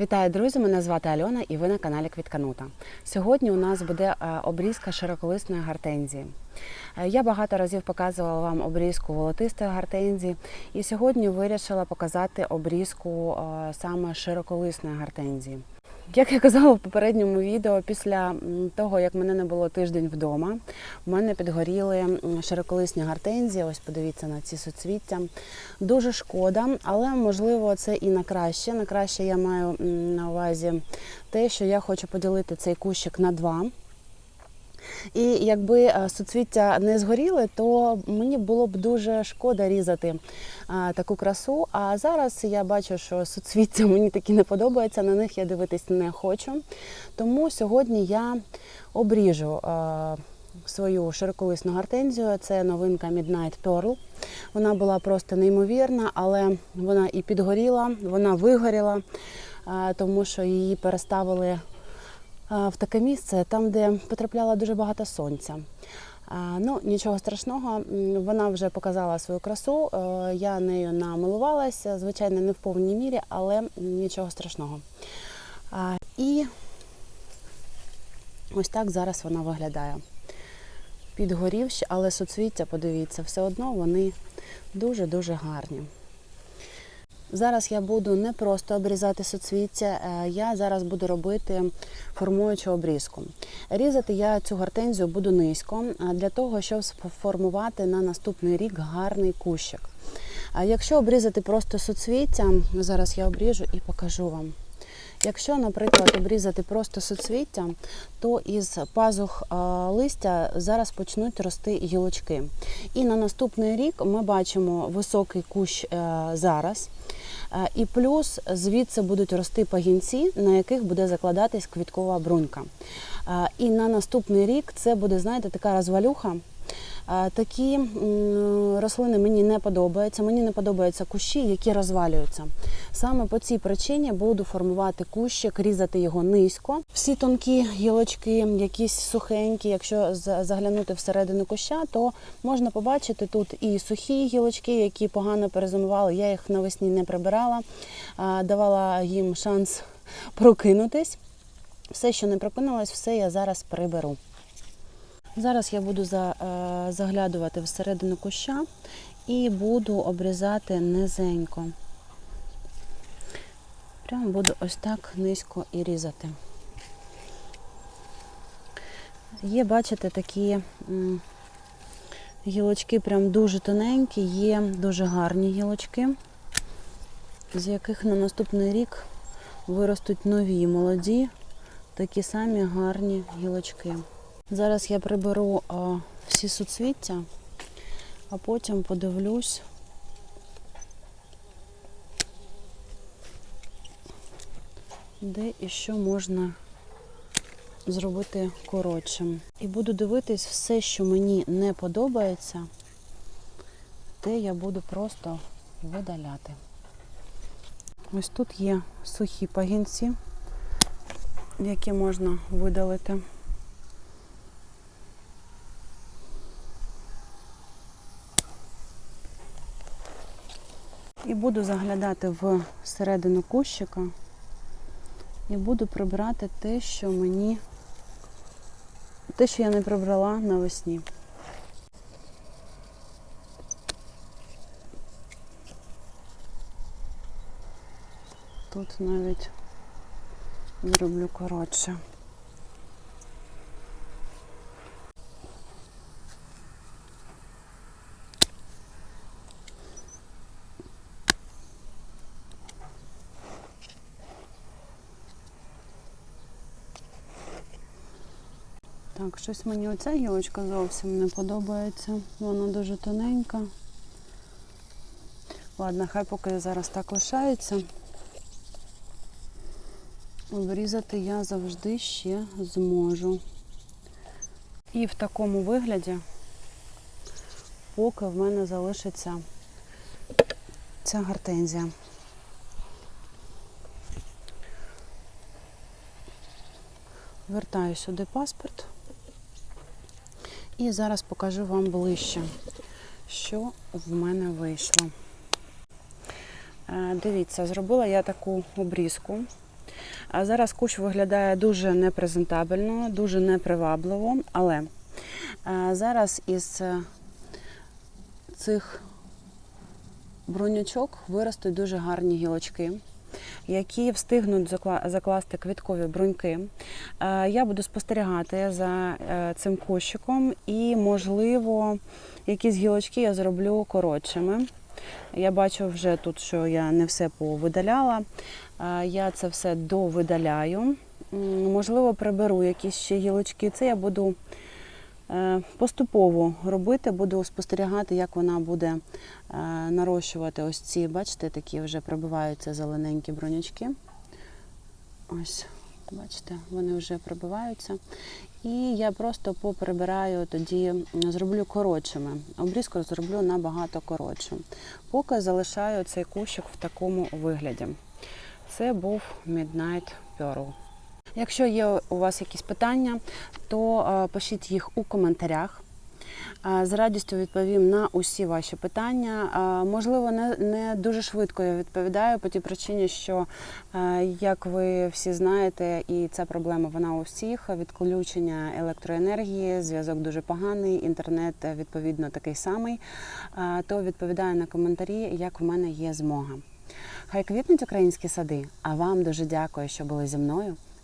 Вітаю, друзі! Мене звати Альона і ви на каналі Квітканута. Сьогодні у нас буде е, обрізка широколисної гортензії. Е, Я багато разів показувала вам обрізку волотистої гортензії, і сьогодні вирішила показати обрізку е, саме широколисної гортензії. Як я казала в попередньому відео, після того, як мене не було тиждень вдома, в мене підгоріли широколисні гортензії. Ось подивіться на ці соцвіття. Дуже шкода, але можливо це і на краще. На краще я маю на увазі те, що я хочу поділити цей кущик на два. І якби е, суцвіття не згоріли, то мені було б дуже шкода різати а, таку красу. А зараз я бачу, що суцвіття мені такі не подобаються, на них я дивитись не хочу. Тому сьогодні я обріжу а, свою широколисну гортензію. Це новинка Midnight Pearl. Вона була просто неймовірна, але вона і підгоріла, вона вигоріла, тому що її переставили в таке місце, там, де потрапляло дуже багато сонця. Ну, нічого страшного, вона вже показала свою красу. е, Я нею намилувалася, звичайно, не в повній мірі, але нічого страшного. І ось так зараз вона виглядає. Підгорівші, але суцвіття, подивіться, все одно вони дуже-дуже гарні. Зараз я буду не просто обрізати суцвіття, е, я зараз буду робити формуючу обрізку. Різати я цю гортензію буду низько для того, щоб сформувати на наступний рік гарний кущик. А якщо обрізати просто соцвіття, зараз я обріжу і покажу вам. Якщо, наприклад, обрізати просто суцвіття, то із пазух листя зараз почнуть рости гілочки. І на наступний рік ми бачимо високий кущ е, зараз. Е, І плюс звідси будуть рости пагінці, на яких буде закладатись квіткова брунька. Е, І на наступний рік це буде, знаєте, така розвалюха. Е, Такі рослини мені не подобаються. Мені не подобаються кущі, які розвалюються. Саме по цій причині буду формувати кущик, різати його низько. Всі тонкі гілочки, якісь сухенькі. Якщо заглянути всередину куща, то можна побачити тут і сухі гілочки, які погано перезимували. Я їх навесні не прибирала, давала їм шанс прокинутись. Все, що не прокинулось, все я зараз приберу. Зараз я буду е, заглядувати всередину куща і буду обрізати низенько. Прямо буду ось так низько і різати. Є, бачите, такі гілочки прям дуже тоненькі, є дуже гарні гілочки, з яких на наступний рік виростуть нові молоді, такі самі гарні гілочки. Зараз я приберу а, всі суцвіття, а потім подивлюсь. Де і що можна зробити коротшим. І буду дивитись все, що мені не подобається, те я буду просто видаляти. Ось тут є сухі пагінці, які можна видалити. І буду заглядати в середину кущика і буду прибирати те, що мені, те, що я не прибрала навесні. Тут навіть зроблю коротше. Так, щось мені оця гілочка зовсім не подобається. Вона дуже тоненька. Ладно, хай поки зараз так лишається. Обрізати я завжди ще зможу. І в такому вигляді, поки в мене залишиться ця гортензія. Вертаю сюди паспорт. І зараз покажу вам ближче, що в мене вийшло. Е, Дивіться, зробила я таку обрізку. Зараз кущ виглядає дуже непрезентабельно, дуже непривабливо, але е, зараз із е, цих брунючок виростуть дуже гарні гілочки, які встигнуть закласти квіткові бруньки. Е, Я буду спостерігати за е, цим кущиком і, можливо, якісь гілочки я зроблю коротшими. Я бачу вже тут, що я не все повидаляла. Е, Я це все довидаляю. Можливо, приберу якісь ще гілочки. Це я буду поступово робити, буду спостерігати, як вона буде е, нарощувати ось ці, бачите, такі вже пробиваються зелененькі бронячки. Ось, бачите, вони вже пробиваються. І я просто поприбираю тоді, зроблю коротшими. Обрізку зроблю набагато коротшим. Поки залишаю цей кущик в такому вигляді. Це був Midnight Pearl. Якщо є у вас якісь питання, то е, пишіть їх у коментарях. Е, З радістю відповім на усі ваші питання. Е, Можливо, не, не дуже швидко я відповідаю по тій причині, що, як ви всі знаєте, і ця проблема вона у всіх. Відключення електроенергії, зв'язок дуже поганий, інтернет відповідно такий самий. То відповідаю на коментарі, як в мене є змога. Хай квітнуть українські сади. А вам дуже дякую, що були зі мною.